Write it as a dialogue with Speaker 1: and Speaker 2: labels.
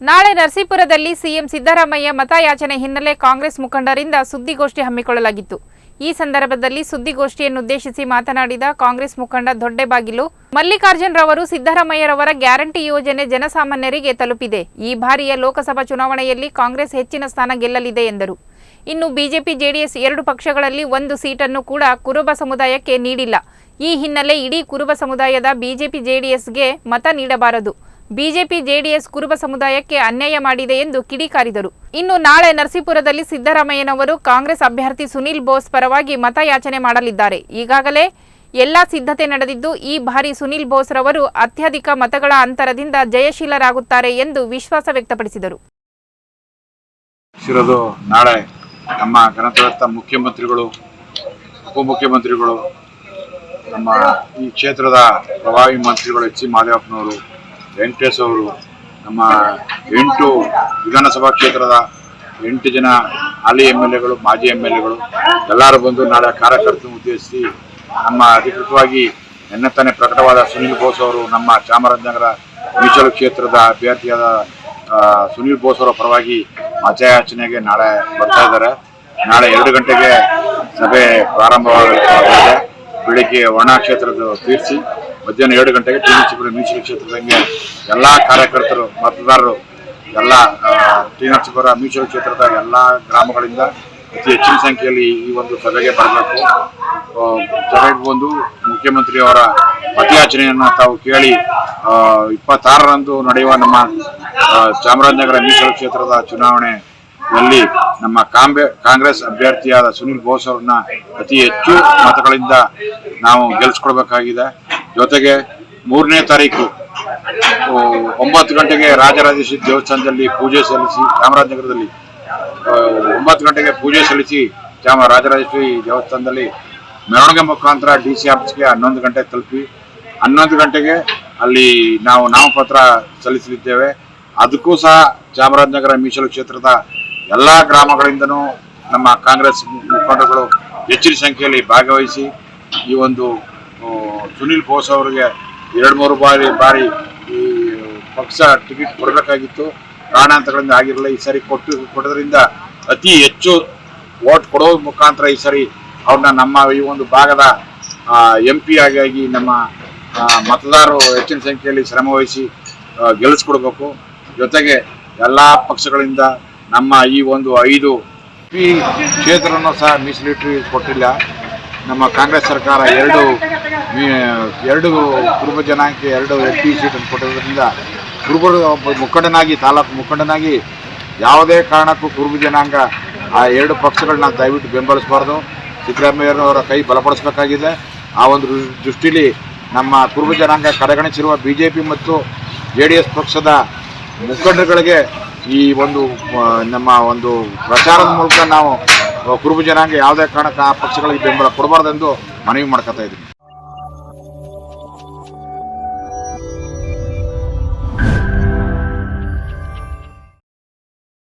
Speaker 1: ನಾಳೆ ನರಸೀಪುರದಲ್ಲಿ ಸಿಎಂ ಸಿದ್ದರಾಮಯ್ಯ ಮತಯಾಚನೆ ಹಿನ್ನೆಲೆ ಕಾಂಗ್ರೆಸ್ ಮುಖಂಡರಿಂದ ಸುದ್ದಿಗೋಷ್ಠಿ ಹಮ್ಮಿಕೊಳ್ಳಲಾಗಿತ್ತು. ಈ ಸಂದರ್ಭದಲ್ಲಿ ಸುದ್ದಿಗೋಷ್ಠಿಯನ್ನುದ್ದೇಶಿಸಿ ಮಾತನಾಡಿದ ಕಾಂಗ್ರೆಸ್ ಮುಖಂಡ ದೊಡ್ಡೇಬಾಗಿಲು, ಮಲ್ಲಿಕಾರ್ಜುನ್ ರವರು ಸಿದ್ದರಾಮಯ್ಯರವರ ಗ್ಯಾರಂಟಿ ಯೋಜನೆ ಜನಸಾಮಾನ್ಯರಿಗೆ ತಲುಪಿದೆ. ಈ ಬಾರಿಯ ಲೋಕಸಭಾ ಚುನಾವಣೆಯಲ್ಲಿ ಕಾಂಗ್ರೆಸ್ ಹೆಚ್ಚಿನ ಸ್ಥಾನ ಗೆಲ್ಲಲಿದೆ ಎಂದರು. ಇನ್ನು ಬಿಜೆಪಿ, ಜೆಡಿಎಸ್ ಎರಡು ಪಕ್ಷಗಳಲ್ಲಿ ಒಂದು ಸೀಟನ್ನು ಕೂಡ ಕುರುಬ ಸಮುದಾಯಕ್ಕೆ ನೀಡಿಲ್ಲ. ಈ ಹಿನ್ನೆಲೆ ಇಡೀ ಕುರುಬ ಸಮುದಾಯದ ಬಿಜೆಪಿ, ಜೆಡಿಎಸ್ಗೆ ಮತ ನೀಡಬಾರದು. ಬಿಜೆಪಿ ಜೆಡಿಎಸ್ ಕುರುಬ ಸಮುದಾಯಕ್ಕೆ ಅನ್ಯಾಯ ಮಾಡಿದೆ ಎಂದು ಕಿಡಿಕಾರಿದರು. ಇನ್ನು ನಾಳೆ ನರಸೀಪುರದಲ್ಲಿ ಸಿದ್ದರಾಮಯ್ಯನವರು ಕಾಂಗ್ರೆಸ್ ಅಭ್ಯರ್ಥಿ ಸುನೀಲ್ ಬೋಸ್ ಪರವಾಗಿ ಮತಯಾಚನೆ ಮಾಡಲಿದ್ದಾರೆ. ಈಗಾಗಲೇ ಎಲ್ಲಾ ಸಿದ್ಧತೆ ನಡೆದಿದ್ದು, ಈ ಬಾರಿ ಸುನೀಲ್ ಬೋಸ್ ರವರು ಅತ್ಯಧಿಕ ಮತಗಳ ಅಂತರದಿಂದ ಜಯಶೀಲರಾಗುತ್ತಾರೆ ಎಂದು ವಿಶ್ವಾಸ ವ್ಯಕ್ತಪಡಿಸಿದರು.
Speaker 2: ನಾಳೆ ನಮ್ಮ ಗಣತಂತ್ರ ಮುಖ್ಯಮಂತ್ರಿಗಳು, ಉಪಮುಖ್ಯಮಂತ್ರಿಗಳು, ನಮ್ಮ ಈ ಕ್ಷೇತ್ರದ ಪ್ರಭಾವಿ ಮಂತ್ರಿಗಳು ಎಚ್ ಸಿ ಮಾದೇವಪ್ಪನವರು ವೆಂಕಟೇಶ್ ಅವರು ನಮ್ಮ ಎಂಟು ವಿಧಾನಸಭಾ ಕ್ಷೇತ್ರದ ಎಂಟು ಜನ ಹಾಲಿ ಎಂ ಎಲ್ ಎಗಳು, ಮಾಜಿ ಎಂ ಎಲ್ ಎಗಳು, ಎಲ್ಲರೂ ಬಂದು ನಾಳೆ ಕಾರ್ಯಕರ್ತರು ಉದ್ದೇಶಿಸಿ ನಮ್ಮ ಅಧಿಕೃತವಾಗಿ ನಿನ್ನೆ ತಾನೇ ಪ್ರಕಟವಾದ ಸುನೀಲ್ ಬೋಸ್ ಅವರು ನಮ್ಮ ಚಾಮರಾಜನಗರ ಮೀಸಲು ಕ್ಷೇತ್ರದ ಅಭ್ಯರ್ಥಿಯಾದ ಸುನೀಲ್ ಬೋಸ್ ಅವರ ಪರವಾಗಿ ಮತಯಾಚನೆಗೆ ನಾಳೆ ಬರ್ತಾ ಇದ್ದಾರೆ. ನಾಳೆ ಎರಡು ಗಂಟೆಗೆ ಸಭೆ ಪ್ರಾರಂಭವಾಗಲಿದೆ ಬೆಳಿಗ್ಗೆ ಒಣ ಕ್ಷೇತ್ರದ ತೀರಿಸಿ ಮಧ್ಯಾಹ್ನ ಎರಡು ಗಂಟೆಗೆ ಟಿ ನರಸೀಪುರ ಮೀಸಲು ಕ್ಷೇತ್ರದಂಗೆ ಎಲ್ಲ ಕಾರ್ಯಕರ್ತರು, ಮತದಾರರು, ಎಲ್ಲ ಟಿ ನರಸೀಪುರ ಮೀಸಲು ಕ್ಷೇತ್ರದ ಎಲ್ಲ ಗ್ರಾಮಗಳಿಂದ ಅತಿ ಹೆಚ್ಚಿನ ಸಂಖ್ಯೆಯಲ್ಲಿ ಈ ಒಂದು ಸಭೆಗೆ ಬರಬೇಕು. ಸಭೆಗೆ ಬಂದು ಮುಖ್ಯಮಂತ್ರಿಯವರ ಮತಯಾಚನೆಯನ್ನು ತಾವು ಕೇಳಿ ಇಪ್ಪತ್ತಾರರಂದು ನಡೆಯುವ ನಮ್ಮ ಚಾಮರಾಜನಗರ ಮೀಸಲು ಕ್ಷೇತ್ರದ ಚುನಾವಣೆಯಲ್ಲಿ ನಮ್ಮ ಕಾಂಬೆ, ಕಾಂಗ್ರೆಸ್ ಅಭ್ಯರ್ಥಿಯಾದ ಸುನಿಲ್ ಬೋಸ್ ಅವ್ರನ್ನ ಅತಿ ಹೆಚ್ಚು ಮತಗಳಿಂದ ನಾವು ಗೆಲ್ಸ್ಕೊಡ್ಬೇಕಾಗಿದೆ. ಜೊತೆಗೆ ಮೂರನೇ ತಾರೀಕು ಒಂಬತ್ತು ಗಂಟೆಗೆ ರಾಜರಾಜೇಶ್ವರಿ ದೇವಸ್ಥಾನದಲ್ಲಿ ಪೂಜೆ ಸಲ್ಲಿಸಿ ಚಾಮರಾಜನಗರದಲ್ಲಿ ಒಂಬತ್ತು ಗಂಟೆಗೆ ಪೂಜೆ ಸಲ್ಲಿಸಿ ಚಾಮ ರಾಜರಾಜೇಶ್ವರಿ ದೇವಸ್ಥಾನದಲ್ಲಿ ಮೆರವಣಿಗೆ ಮುಖಾಂತರ ಡಿ ಸಿ ಆಫೀಸ್ಗೆ ಹನ್ನೊಂದು ಗಂಟೆ ತಲುಪಿ, ಹನ್ನೊಂದು ಗಂಟೆಗೆ ಅಲ್ಲಿ ನಾವು ನಾಮಪತ್ರ ಸಲ್ಲಿಸಲಿದ್ದೇವೆ. ಅದಕ್ಕೂ ಸಹ ಚಾಮರಾಜನಗರ ಮೀಸಲು ಕ್ಷೇತ್ರದ ಎಲ್ಲ ಗ್ರಾಮಗಳಿಂದನೂ ನಮ್ಮ ಕಾಂಗ್ರೆಸ್ ಮುಖಂಡಗಳು ಹೆಚ್ಚಿನ ಸಂಖ್ಯೆಯಲ್ಲಿ ಭಾಗವಹಿಸಿ ಈ ಒಂದು ಸುನಿಲ್ ಬೋಸ್ ಅವರಿಗೆ ಎರಡು ಮೂರು ಬಾರಿ ಬಾರಿ ಈ ಪಕ್ಷ ಟಿಕೆಟ್ ಕೊಡಬೇಕಾಗಿತ್ತು. ಕಾರಣಾಂತರಗಳಿಂದ ಆಗಿರಲಿಲ್ಲ. ಈ ಸಾರಿ ಕೊಟ್ಟು ಕೊಡೋದ್ರಿಂದ ಅತಿ ಹೆಚ್ಚು ವೋಟ್ ಕೊಡೋ ಮುಖಾಂತರ ಈ ಸಾರಿ ಅವ್ರನ್ನ ನಮ್ಮ ಈ ಒಂದು ಭಾಗದ ಎಂ ಪಿ ಆಗಿ ನಮ್ಮ ಮತದಾರರು ಹೆಚ್ಚಿನ ಸಂಖ್ಯೆಯಲ್ಲಿ ಶ್ರಮ ವಹಿಸಿ ಗೆಲ್ಲಿಸ್ಕೊಡ್ಬೇಕು. ಜೊತೆಗೆ ಎಲ್ಲ ಪಕ್ಷಗಳಿಂದ ನಮ್ಮ ಈ ಒಂದು ಐದು ಪಿ ಕ್ಷೇತ್ರವನ್ನು ಸಹ ಮೀಸಲಿಟ್ಟು ಕೊಟ್ಟಿಲ್ಲ. ನಮ್ಮ ಕಾಂಗ್ರೆಸ್ ಸರ್ಕಾರ ಎರಡು ಎರಡು ಕುರುಬ ಜನಾಂಗಕ್ಕೆ ಎರಡು ಎಸ್ ಪಿ ಸೀಟನ್ನು ಕೊಟ್ಟಿರೋದ್ರಿಂದ ಕುರುಬರು ಮುಖಂಡನಾಗಿ, ತಾಲೂಕು ಮುಖಂಡನಾಗಿ ಯಾವುದೇ ಕಾರಣಕ್ಕೂ ಕುರುಬ ಜನಾಂಗ ಆ ಎರಡು ಪಕ್ಷಗಳನ್ನ ದಯವಿಟ್ಟು ಬೆಂಬಲಿಸಬಾರ್ದು. ಸಿದ್ದರಾಮಯ್ಯನವರ ಕೈ ಬಲಪಡಿಸಬೇಕಾಗಿದೆ. ಆ ಒಂದು ದೃಷ್ಟಿಲಿ ನಮ್ಮ ಕುರುಬ ಜನಾಂಗ ಕಡೆಗಣಿಸಿರುವ ಬಿ ಜೆ ಪಿ ಮತ್ತು ಜೆ ಡಿ ಎಸ್ ಪಕ್ಷದ ಮುಖಂಡರುಗಳಿಗೆ ಈ ಒಂದು ನಮ್ಮ ಒಂದು ಪ್ರಚಾರದ ಮೂಲಕ ನಾವು ಕುರುಬ ಜನಾಂಗ ಯಾವುದೇ ಕಾರಣಕ್ಕೆ ಆ ಪಕ್ಷಗಳಿಗೆ ಬೆಂಬಲ ಕೊಡಬಾರ್ದೆಂದು ಮನವಿ ಮಾಡ್ಕೊತಾ ಇದ್ದೀವಿ